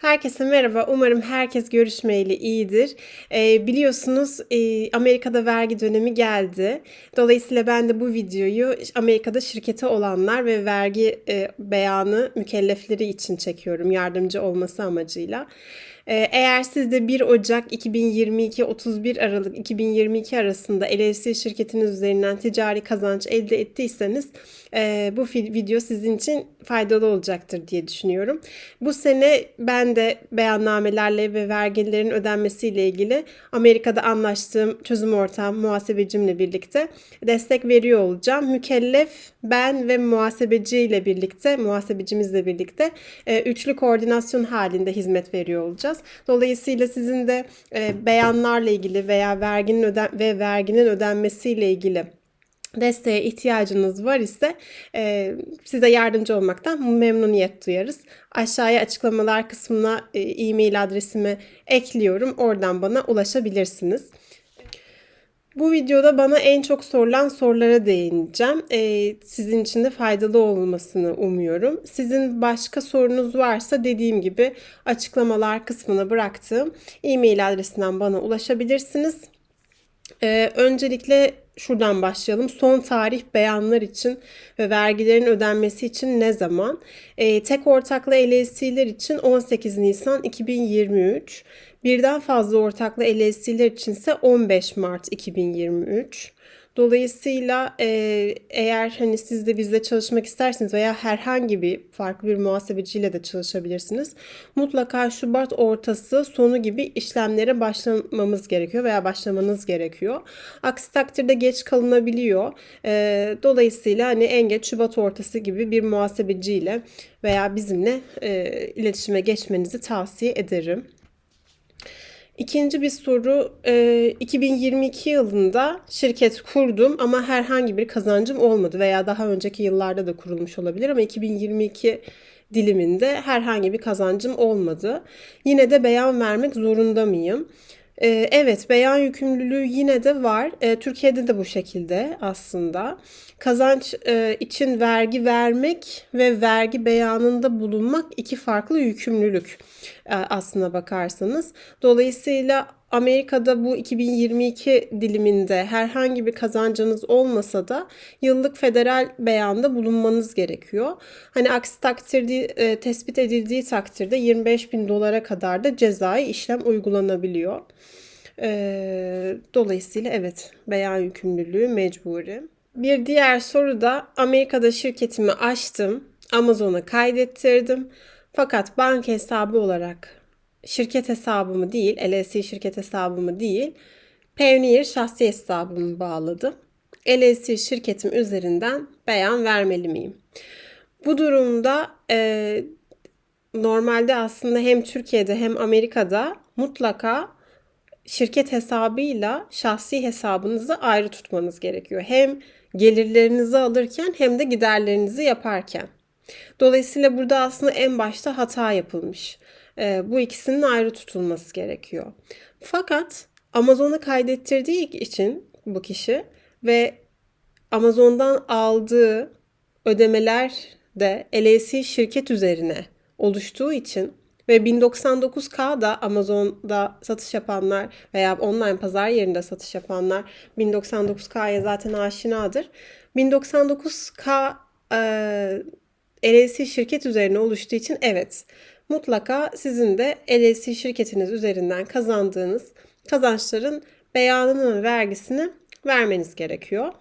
Herkese merhaba. Umarım herkes görüşmeyeli iyidir. Ee, biliyorsunuz e, Amerika'da vergi dönemi geldi. Dolayısıyla ben de bu videoyu Amerika'da şirketi olanlar ve vergi e, beyanı mükellefleri için çekiyorum. Yardımcı olması amacıyla. Ee, Eğer siz de 1 Ocak 2022 31 Aralık 2022 arasında LLC şirketiniz üzerinden ticari kazanç elde ettiyseniz e, bu video sizin için faydalı olacaktır diye düşünüyorum. Bu sene ben de beyannamelerle ve vergilerin ödenmesiyle ilgili Amerika'da anlaştığım çözüm ortağım muhasebecimle birlikte destek veriyor olacağım. Mükellef ben ve muhasebeciyle birlikte, muhasebecimizle birlikte e, üçlü koordinasyon halinde hizmet veriyor olacağız. Dolayısıyla sizin de e, beyanlarla ilgili veya verginin öden ve verginin ödenmesiyle ilgili desteğe ihtiyacınız var ise e, size yardımcı olmaktan memnuniyet duyarız. Aşağıya açıklamalar kısmına e, e-mail adresimi ekliyorum. Oradan bana ulaşabilirsiniz. Bu videoda bana en çok sorulan sorulara değineceğim. Ee, sizin için de faydalı olmasını umuyorum. Sizin başka sorunuz varsa dediğim gibi açıklamalar kısmına bıraktığım e-mail adresinden bana ulaşabilirsiniz. Ee, öncelikle şuradan başlayalım. Son tarih beyanlar için ve vergilerin ödenmesi için ne zaman? Ee, tek ortaklı LLC'ler için 18 Nisan 2023. Birden fazla ortaklı LLC'ler için ise 15 Mart 2023. Dolayısıyla e, eğer hani siz de bizle çalışmak isterseniz veya herhangi bir farklı bir muhasebeciyle de çalışabilirsiniz. Mutlaka Şubat ortası sonu gibi işlemlere başlamamız gerekiyor veya başlamanız gerekiyor. Aksi takdirde geç kalınabiliyor. E, dolayısıyla hani en geç Şubat ortası gibi bir muhasebeciyle veya bizimle e, iletişime geçmenizi tavsiye ederim. İkinci bir soru, e, 2022 yılında şirket kurdum ama herhangi bir kazancım olmadı veya daha önceki yıllarda da kurulmuş olabilir ama 2022 diliminde herhangi bir kazancım olmadı. Yine de beyan vermek zorunda mıyım? E, Evet, beyan yükümlülüğü yine de var. E, Türkiye'de de bu şekilde aslında. Kazanç e, için vergi vermek ve vergi beyanında bulunmak iki farklı yükümlülük e, aslına bakarsanız. Dolayısıyla Amerika'da bu 2022 diliminde herhangi bir kazancınız olmasa da yıllık federal beyanda bulunmanız gerekiyor. Hani aksi takdirde e, tespit edildiği takdirde 25 bin dolara kadar da cezai işlem uygulanabiliyor. E, dolayısıyla evet beyan yükümlülüğü mecburi. Bir diğer soru da Amerika'da şirketimi açtım. Amazon'a kaydettirdim. Fakat banka hesabı olarak şirket hesabımı değil, LLC şirket hesabımı değil, Payoneer şahsi hesabımı bağladım. LLC şirketim üzerinden beyan vermeli miyim? Bu durumda e, normalde aslında hem Türkiye'de hem Amerika'da mutlaka şirket hesabıyla şahsi hesabınızı ayrı tutmanız gerekiyor. Hem gelirlerinizi alırken hem de giderlerinizi yaparken. Dolayısıyla burada aslında en başta hata yapılmış. Ee, bu ikisinin ayrı tutulması gerekiyor. Fakat Amazon'a kaydettirdiği için bu kişi ve Amazon'dan aldığı ödemeler de LLC şirket üzerine oluştuğu için ve 1099K da Amazon'da satış yapanlar veya online pazar yerinde satış yapanlar 1099K'ya zaten aşinadır. 1099K e, LLC şirket üzerine oluştuğu için evet mutlaka sizin de LLC şirketiniz üzerinden kazandığınız kazançların beyanını ve vergisini vermeniz gerekiyor.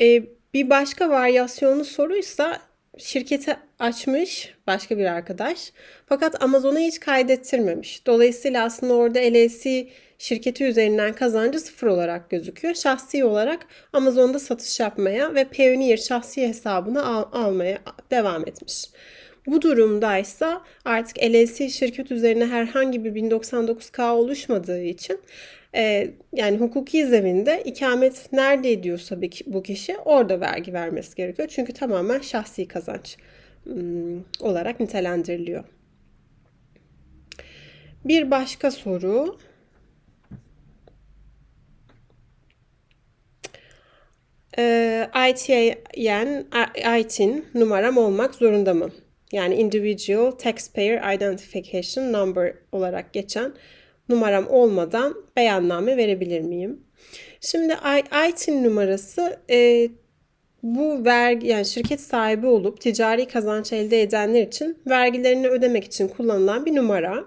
E, bir başka varyasyonlu soruysa şirketi açmış başka bir arkadaş fakat Amazon'a hiç kaydettirmemiş. Dolayısıyla aslında orada LLC şirketi üzerinden kazancı sıfır olarak gözüküyor. Şahsi olarak Amazon'da satış yapmaya ve Payoneer şahsi hesabını al- almaya devam etmiş. Bu durumdaysa artık LLC şirket üzerine herhangi bir 1099K oluşmadığı için e, yani hukuki zeminde ikamet nerede ediyorsa bu kişi orada vergi vermesi gerekiyor. Çünkü tamamen şahsi kazanç hmm, olarak nitelendiriliyor. Bir başka soru. Ee, ITN, ITIN numaram olmak zorunda mı? yani Individual Taxpayer Identification Number olarak geçen numaram olmadan beyanname verebilir miyim? Şimdi ITIN numarası e, bu vergi yani şirket sahibi olup ticari kazanç elde edenler için vergilerini ödemek için kullanılan bir numara.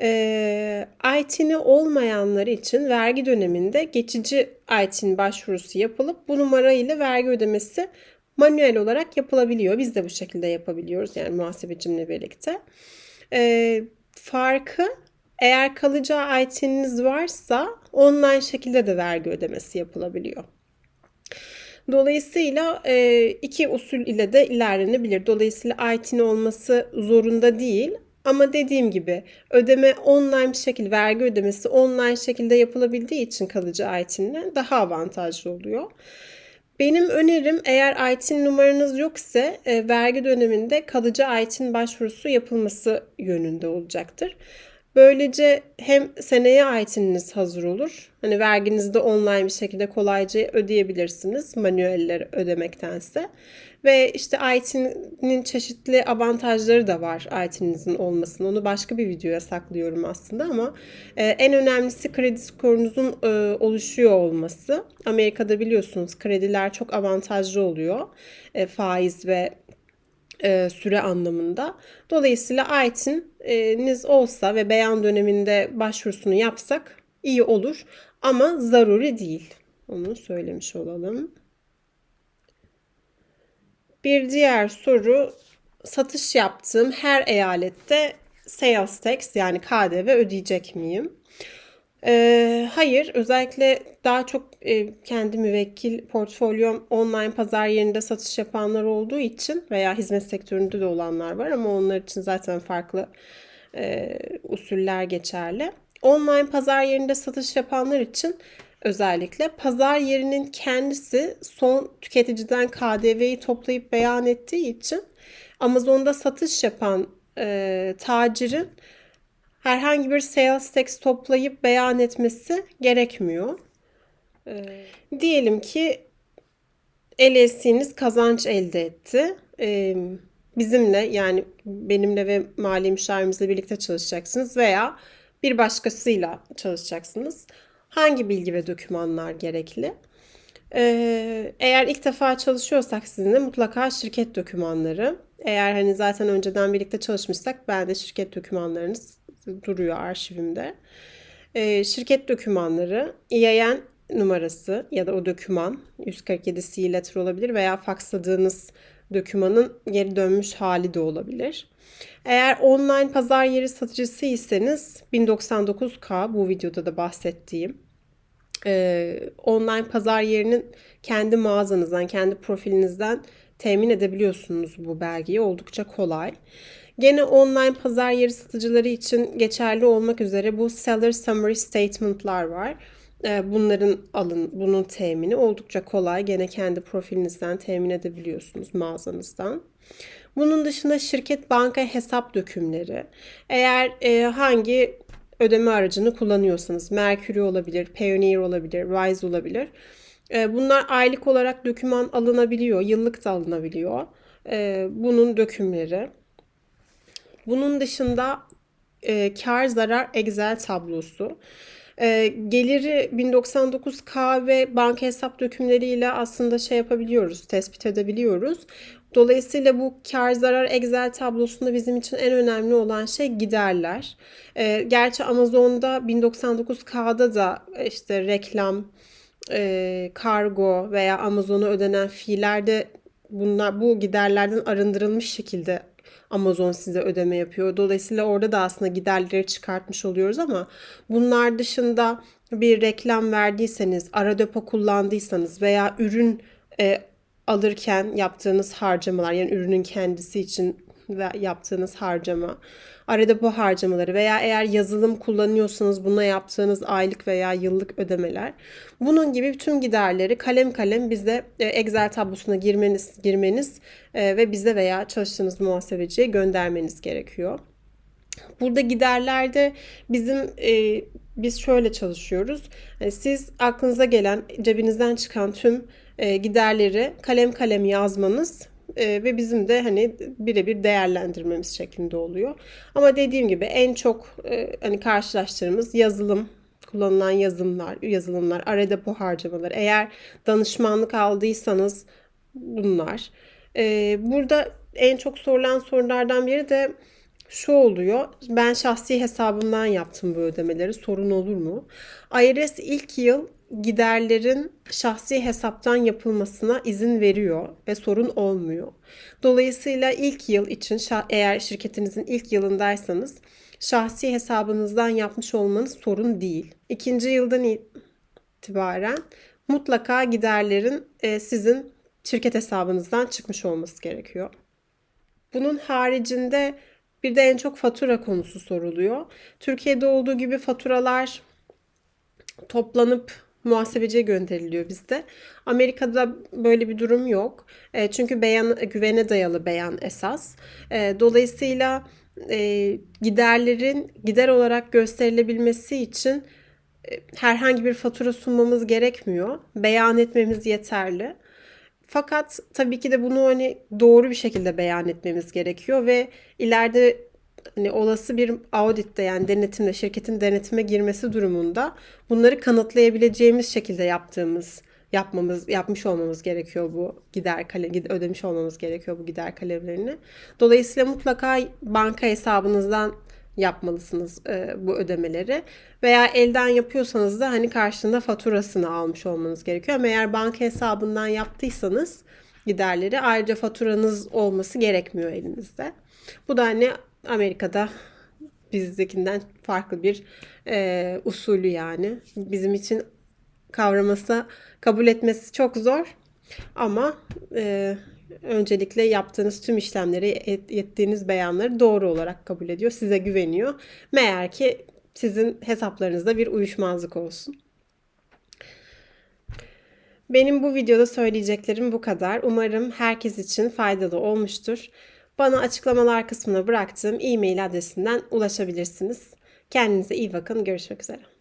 E, ITIN'i olmayanlar için vergi döneminde geçici ITIN başvurusu yapılıp bu numara ile vergi ödemesi manuel olarak yapılabiliyor. Biz de bu şekilde yapabiliyoruz yani muhasebecimle birlikte. E, farkı eğer kalıcı IT'niz varsa online şekilde de vergi ödemesi yapılabiliyor. Dolayısıyla e, iki usul ile de ilerlenebilir. Dolayısıyla IT'nin olması zorunda değil. Ama dediğim gibi ödeme online bir şekilde, vergi ödemesi online şekilde yapılabildiği için kalıcı IT'ninle daha avantajlı oluyor. Benim önerim eğer ITIN numaranız yoksa e, vergi döneminde kalıcı ITIN başvurusu yapılması yönünde olacaktır. Böylece hem seneye aitininiz hazır olur. Hani verginizi de online bir şekilde kolayca ödeyebilirsiniz manueller ödemektense. Ve işte IT'nin çeşitli avantajları da var IT'nizin olmasının. Onu başka bir videoya saklıyorum aslında ama e, en önemlisi kredi skorunuzun e, oluşuyor olması. Amerika'da biliyorsunuz krediler çok avantajlı oluyor. E, faiz ve e, süre anlamında. Dolayısıyla IT'iniz olsa ve beyan döneminde başvurusunu yapsak iyi olur ama zaruri değil. Onu söylemiş olalım. Bir diğer soru satış yaptığım her eyalette sales tax yani KDV ödeyecek miyim? Ee, hayır, özellikle daha çok e, kendi müvekkil portfolyom online pazar yerinde satış yapanlar olduğu için veya hizmet sektöründe de olanlar var ama onlar için zaten farklı e, usuller geçerli. Online pazar yerinde satış yapanlar için özellikle pazar yerinin kendisi son tüketiciden KDV'yi toplayıp beyan ettiği için Amazon'da satış yapan e, tacirin herhangi bir sales tax toplayıp beyan etmesi gerekmiyor. Ee, diyelim ki LLC'niz kazanç elde etti. Ee, bizimle yani benimle ve mali müşavirimizle birlikte çalışacaksınız veya bir başkasıyla çalışacaksınız. Hangi bilgi ve dokümanlar gerekli? Ee, eğer ilk defa çalışıyorsak sizinle mutlaka şirket dokümanları. Eğer hani zaten önceden birlikte çalışmışsak ben de şirket dokümanlarınız duruyor arşivimde. E, şirket dokümanları, EIN numarası ya da o doküman 147 C letter olabilir veya faksladığınız dokümanın geri dönmüş hali de olabilir. Eğer online pazar yeri satıcısıysanız 1099K bu videoda da bahsettiğim e, online pazar yerinin kendi mağazanızdan, kendi profilinizden temin edebiliyorsunuz bu belgeyi. Oldukça kolay. Gene online pazar yeri satıcıları için geçerli olmak üzere bu seller summary statement'lar var. Ee, bunların alın, bunun temini oldukça kolay. Gene kendi profilinizden temin edebiliyorsunuz mağazanızdan. Bunun dışında şirket banka hesap dökümleri. Eğer e, hangi ödeme aracını kullanıyorsanız Mercury olabilir, Payoneer olabilir, Wise olabilir. E, bunlar aylık olarak döküman alınabiliyor, yıllık da alınabiliyor. E, bunun dökümleri. Bunun dışında e, kar zarar Excel tablosu. E, geliri 1099K ve banka hesap dökümleriyle aslında şey yapabiliyoruz, tespit edebiliyoruz. Dolayısıyla bu kar zarar Excel tablosunda bizim için en önemli olan şey giderler. E, gerçi Amazon'da 1099K'da da işte reklam, e, kargo veya Amazon'a ödenen fiillerde bunlar bu giderlerden arındırılmış şekilde Amazon size ödeme yapıyor. Dolayısıyla orada da aslında giderleri çıkartmış oluyoruz ama bunlar dışında bir reklam verdiyseniz, ara depo kullandıysanız veya ürün e, alırken yaptığınız harcamalar yani ürünün kendisi için ve yaptığınız harcama, arada bu harcamaları veya eğer yazılım kullanıyorsanız buna yaptığınız aylık veya yıllık ödemeler. Bunun gibi bütün giderleri kalem kalem bize e, Excel tablosuna girmeniz, girmeniz e, ve bize veya çalıştığınız muhasebeciye göndermeniz gerekiyor. Burada giderlerde bizim e, biz şöyle çalışıyoruz. Yani siz aklınıza gelen, cebinizden çıkan tüm e, giderleri kalem kalem yazmanız e, ve bizim de hani birebir değerlendirmemiz şeklinde oluyor. Ama dediğim gibi en çok e, hani karşılaştığımız yazılım kullanılan yazılımlar, yazılımlar, ara depo harcamaları. Eğer danışmanlık aldıysanız bunlar. E, burada en çok sorulan sorulardan biri de şu oluyor. Ben şahsi hesabımdan yaptım bu ödemeleri. Sorun olur mu? IRS ilk yıl giderlerin şahsi hesaptan yapılmasına izin veriyor ve sorun olmuyor. Dolayısıyla ilk yıl için eğer şirketinizin ilk yılındaysanız şahsi hesabınızdan yapmış olmanız sorun değil. İkinci yıldan itibaren mutlaka giderlerin e, sizin şirket hesabınızdan çıkmış olması gerekiyor. Bunun haricinde bir de en çok fatura konusu soruluyor. Türkiye'de olduğu gibi faturalar toplanıp muhasebeciye gönderiliyor bizde. Amerika'da böyle bir durum yok. E, çünkü beyan güvene dayalı beyan esas. E, dolayısıyla e, giderlerin gider olarak gösterilebilmesi için e, herhangi bir fatura sunmamız gerekmiyor. Beyan etmemiz yeterli. Fakat tabii ki de bunu hani doğru bir şekilde beyan etmemiz gerekiyor ve ileride hani olası bir auditte yani denetimde şirketin denetime girmesi durumunda bunları kanıtlayabileceğimiz şekilde yaptığımız yapmamız yapmış olmamız gerekiyor bu gider kale ödemiş olmamız gerekiyor bu gider kalemlerini. Dolayısıyla mutlaka banka hesabınızdan yapmalısınız e, bu ödemeleri. Veya elden yapıyorsanız da hani karşılığında faturasını almış olmanız gerekiyor. Ama eğer banka hesabından yaptıysanız giderleri ayrıca faturanız olması gerekmiyor elinizde. Bu da hani Amerika'da bizdekinden farklı bir e, usulü yani. Bizim için kavraması, kabul etmesi çok zor. Ama e, öncelikle yaptığınız tüm işlemleri, ettiğiniz beyanları doğru olarak kabul ediyor. Size güveniyor. Meğer ki sizin hesaplarınızda bir uyuşmazlık olsun. Benim bu videoda söyleyeceklerim bu kadar. Umarım herkes için faydalı olmuştur. Bana açıklamalar kısmına bıraktığım e-mail adresinden ulaşabilirsiniz. Kendinize iyi bakın. Görüşmek üzere.